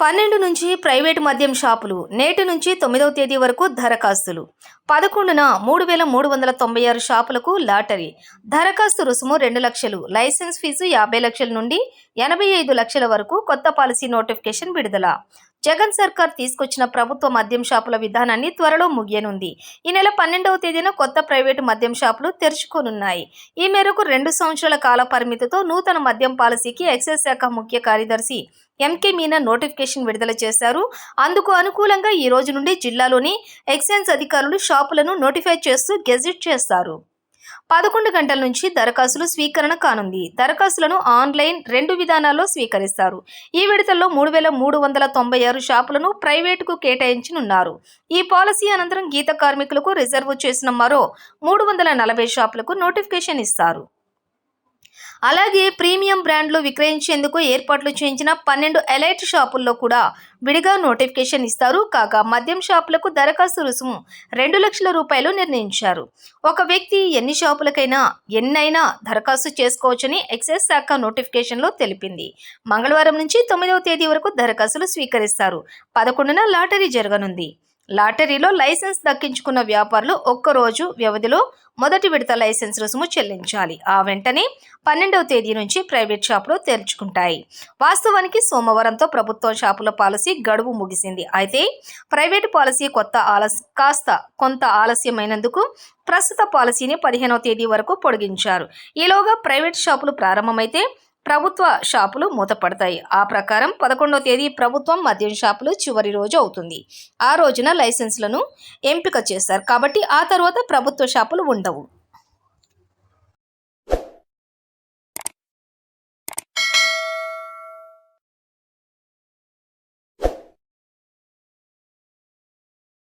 పన్నెండు నుంచి ప్రైవేటు మద్యం షాపులు నేటి నుంచి తొమ్మిదవ తేదీ వరకు దరఖాస్తులు. పదకొండున మూడు వేల మూడు వందల తొంభై ఆరు షాపులకు లాటరీ. దరఖాస్తు రుసుము రెండు లక్షలు లైసెన్స్ ఫీజు యాభై లక్షల నుండి ఎనభై ఐదు లక్షల వరకు కొత్త పాలసీ నోటిఫికేషన్ విడుదల. జగన్ సర్కార్ తీసుకొచ్చిన ప్రభుత్వ మద్యం షాపుల విధానాన్ని త్వరలో ముగియనుంది. ఈ నెల పన్నెండవ తేదీన కొత్త ప్రైవేటు మద్యం షాపులు తెరుచుకోనున్నాయి. ఈ మేరకు రెండు సంవత్సరాల కాల పరిమితితో నూతన మద్యం పాలసీకి ఎక్సైజ్ శాఖ ముఖ్య కార్యదర్శి ఎంకే మీనా నోటిఫికేషన్ విడుదల చేశారు. అందుకు అనుకూలంగా ఈ రోజు నుండి జిల్లాలోని ఎక్సైజ్ అధికారులు షాపులను నోటిఫై చేస్తూ గెజిట్ చేస్తారు. పదకొండు గంటల నుంచి దరఖాస్తులు స్వీకరణ కానుంది. దరఖాస్తులను ఆన్లైన్ రెండు విధానాల్లో స్వీకరిస్తారు. ఈ విడతల్లో మూడు వేల మూడు వందల తొంభై ఆరు షాపులను ప్రైవేటుకు కేటాయించనున్నారు. ఈ పాలసీ అనంతరం గీత కార్మికులకు రిజర్వ్ చేసిన మరో మూడు వందల నలభై షాపులకు నోటిఫికేషన్ ఇస్తారు. అలాగే ప్రీమియం బ్రాండ్లు విక్రయించేందుకు ఏర్పాట్లు చేయించిన పన్నెండు ఎలైట్ షాపుల్లో కూడా విడిగా నోటిఫికేషన్ ఇస్తారు. కాగా మద్యం షాపులకు దరఖాస్తు రుసుము రెండు లక్షల రూపాయలు నిర్ణయించారు. ఒక వ్యక్తి ఎన్ని షాపులకైనా ఎన్నైనా దరఖాస్తు చేసుకోవచ్చని ఎక్సైజ్ శాఖ నోటిఫికేషన్లో తెలిపింది. మంగళవారం నుంచి తొమ్మిదవ తేదీ వరకు దరఖాస్తులు స్వీకరిస్తారు. పదకొండున లాటరీ జరగనుంది. లాటరీలో లైసెన్స్ దక్కించుకున్న వ్యాపారులు ఒక్కరోజు వ్యవధిలో మొదటి విడత లైసెన్స్ రుసుము చెల్లించాలి. ఆ వెంటనే పన్నెండవ తేదీ నుంచి ప్రైవేట్ షాపులు తెరుచుకుంటాయి. వాస్తవానికి సోమవారంతో ప్రభుత్వ షాపుల పాలసీ గడువు ముగిసింది. అయితే ప్రైవేటు పాలసీ కొత్త ఆలస్ కాస్త కొంత ఆలస్యమైనందుకు ప్రస్తుత పాలసీని పదిహేనవ తేదీ వరకు పొడిగించారు. ఈలోగా ప్రైవేట్ షాపులు ప్రారంభమైతే ప్రభుత్వ షాపులు మూతపడతాయి. ఆ ప్రకారం పదకొండవ తేదీ ప్రభుత్వం మద్యం షాపులు చివరి రోజు అవుతుంది. ఆ రోజున లైసెన్స్లను ఎంపిక చేస్తారు. కాబట్టి ఆ తర్వాత ప్రభుత్వ షాపులు ఉండవు.